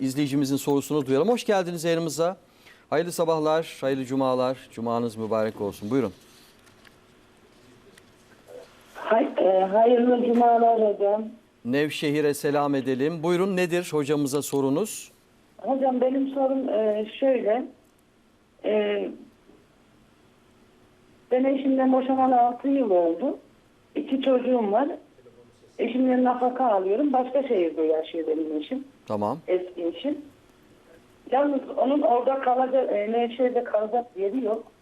İzleyicimizin sorusunu duyalım. Hoş geldiniz yayınımıza. Hayırlı sabahlar, hayırlı cumalar. Cumanız mübarek olsun. Buyurun. Hay, e, hayırlı cumalar hocam. Nevşehir'e selam edelim. Buyurun nedir hocamıza sorunuz? Hocam benim sorum e, şöyle. E, ben eşimden boşanalı 6 yıl oldu. İki çocuğum var. Eşimden nafaka alıyorum. Başka şehirde yaşıyor benim eşim. Tamam. Eski eşim. Yalnız onun orada kalacak, e, Nevşehir'de kalacak yeri yok.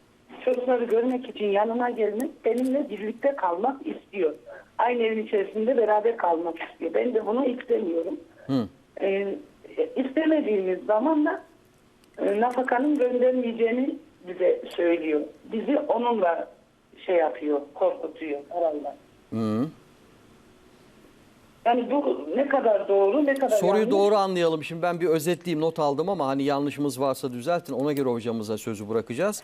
Çocukları görmek için yanına gelmek, benimle birlikte kalmak istiyor. Aynı evin içerisinde beraber kalmak istiyor. Ben de bunu istemiyorum. Hı. E, istemediğimiz zaman da e, nafakanın göndermeyeceğini bize söylüyor. Bizi onunla şey yapıyor, korkutuyor herhalde. Hı. Yani bu ne kadar doğru, ne kadar Soruyu yanlış? doğru anlayalım. Şimdi ben bir özetleyeyim, not aldım ama hani yanlışımız varsa düzeltin. Ona göre hocamıza sözü bırakacağız.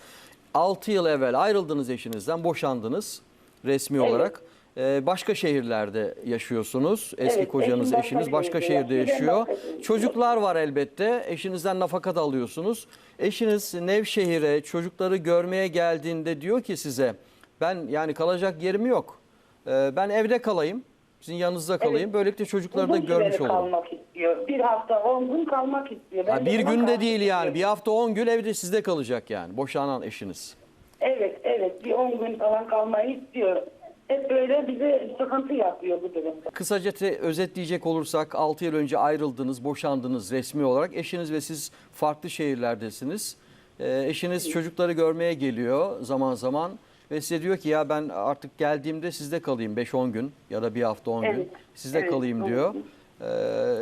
6 yıl evvel ayrıldınız eşinizden, boşandınız resmi Evet. olarak. Ee, başka şehirlerde yaşıyorsunuz. Eski Evet, kocanız, başka eşiniz başka şehirde yaşıyor, başka Çocuklar var elbette. Eşinizden nafaka da alıyorsunuz. Eşiniz Nevşehir'e çocukları görmeye geldiğinde diyor ki size ben yani kalacak yerim yok. Ee, ben evde kalayım. Sizin yanınızda kalayım. Evet. Böylelikle çocukları da Uzun görmüş süreli olurum. kalmak istiyor. Bir hafta, on gün kalmak istiyor. Ben Ha, de bir buna günde karşı değil yani. Bir hafta 10 gün evde sizde kalacak yani. Boşanan eşiniz. Evet, evet. Bir on gün falan kalmayı istiyor. Hep böyle bize sıkıntı yapıyor bu durumda. Kısaca te- özetleyecek olursak 6 yıl önce ayrıldınız, boşandınız resmi olarak. Eşiniz ve siz farklı şehirlerdesiniz. Ee, eşiniz çocukları görmeye geliyor zaman zaman ve size diyor ki ya ben artık geldiğimde sizde kalayım 5-10 gün ya da bir hafta 10 gün Evet, sizde evet, kalayım diyor.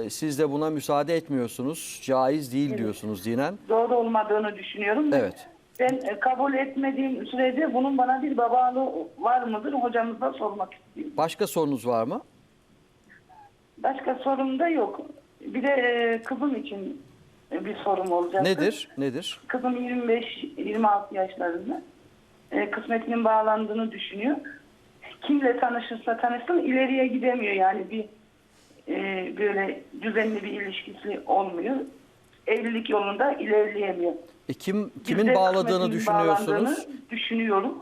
Ee, siz de buna müsaade etmiyorsunuz. Caiz değil diyorsunuz dinen. Doğru olmadığını düşünüyorum. Evet. Ben e, kabul etmediğim sürece bunun bana bir babalığı var mıdır? Hocamıza sormak istiyorum. Başka sorunuz var mı? Başka sorum da yok. Bir de e, kızım için bir sorum olacak. Nedir? Nedir? Kızım 25-26 yaşlarında. E, kısmetinin bağlandığını düşünüyor. Kimle tanışırsa tanışsın ileriye gidemiyor yani bir e, böyle düzenli bir ilişkisi olmuyor. Evlilik yolunda ilerleyemiyor. E kim Biz kimin de bağladığını bağlandığını düşünüyorsunuz? Düşünüyoruz.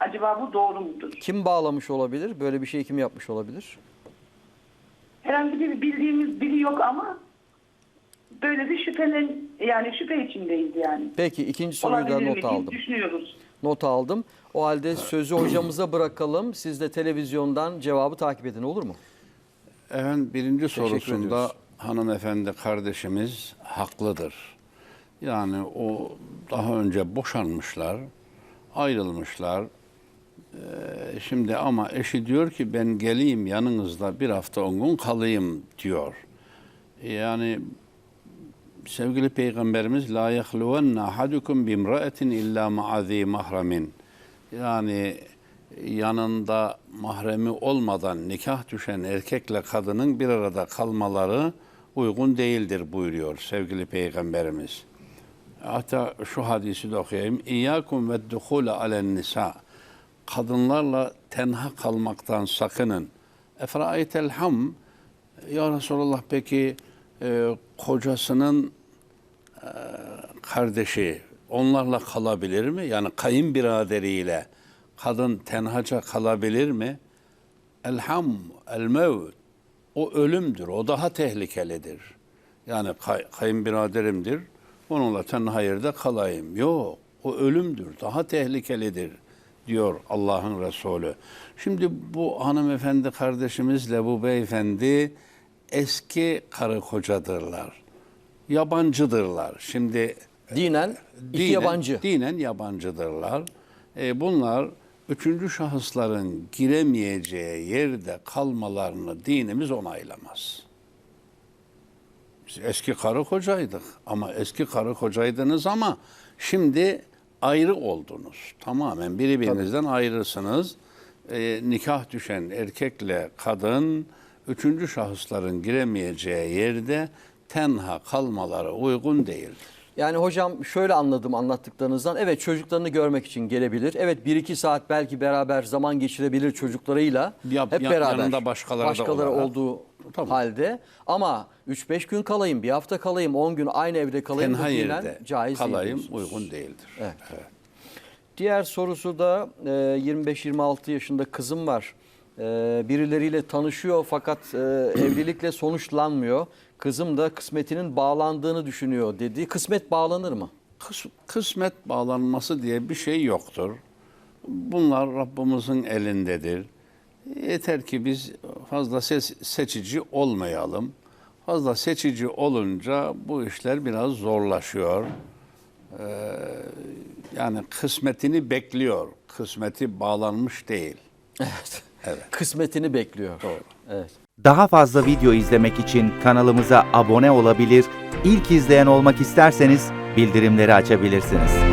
Acaba bu doğru mudur? Kim bağlamış olabilir? Böyle bir şey kim yapmış olabilir? Herhangi bir bildiğimiz biri yok ama böyle bir şüphelen yani şüphe içindeyiz yani. Peki ikinci soruyu da Olabilir mi not diye aldım. düşünüyoruz. Not aldım. O halde sözü hocamıza bırakalım. Siz de televizyondan cevabı takip edin olur mu? Efendim birinci sorusunda ediyoruz. hanımefendi kardeşimiz haklıdır. Yani o daha önce boşanmışlar, ayrılmışlar. Ee, şimdi ama eşi diyor ki ben geleyim yanınızda bir hafta on gün kalayım diyor. Yani sevgili peygamberimiz la yahluvanna ahadukum bimra'atin illa ma'azi mahramin. Yani yanında mahremi olmadan nikah düşen erkekle kadının bir arada kalmaları uygun değildir buyuruyor sevgili peygamberimiz. Hatta şu hadisi de okuyayım. İyyakum ve duhule alen nisa. Kadınlarla tenha kalmaktan sakının. Efraitel ham. Ya Resulallah peki e, kocasının e, kardeşi onlarla kalabilir mi? Yani kayınbiraderiyle kadın tenhaca kalabilir mi? Elham, el. O ölümdür. O daha tehlikelidir. Yani kay, kayınbiraderimdir. Onunla tenha yerde kalayım. Yok. O ölümdür. Daha tehlikelidir diyor Allah'ın Resulü. Şimdi bu hanımefendi kardeşimizle bu beyefendi eski karı kocadırlar. Yabancıdırlar. Şimdi Dinen iki dinen, yabancı. Dinen yabancıdırlar. E, bunlar üçüncü şahısların giremeyeceği yerde kalmalarını dinimiz onaylamaz. Biz eski karı kocaydık ama eski karı kocaydınız ama şimdi ayrı oldunuz. Tamamen birbirinizden ayrısınız. E, nikah düşen erkekle kadın üçüncü şahısların giremeyeceği yerde tenha kalmaları uygun değildir. Yani hocam şöyle anladım anlattıklarınızdan. Evet çocuklarını görmek için gelebilir. Evet 1-2 saat belki beraber zaman geçirebilir çocuklarıyla. Yap- hep ya- beraber. yanında başkaları da olarak. olduğu Tabii. halde. Ama 3-5 gün kalayım, bir hafta kalayım, 10 gün aynı evde kalayım. Tenha yerde caiz kalayım uygun değildir. Evet. Diğer sorusu da e, 25-26 yaşında kızım var. E, Birileriyle tanışıyor fakat e, evlilikle sonuçlanmıyor. Kızım da kısmetinin bağlandığını düşünüyor dedi. Kısmet bağlanır mı? Kıs- kısmet bağlanması diye bir şey yoktur. Bunlar Rabbimizin elindedir. Yeter ki biz fazla ses- seçici olmayalım. Fazla seçici olunca bu işler biraz zorlaşıyor. Ee, yani kısmetini bekliyor. Kısmeti bağlanmış değil. Evet. Evet. Kısmetini bekliyor. Doğru. Evet. Daha fazla video izlemek için kanalımıza abone olabilir, ilk izleyen olmak isterseniz bildirimleri açabilirsiniz.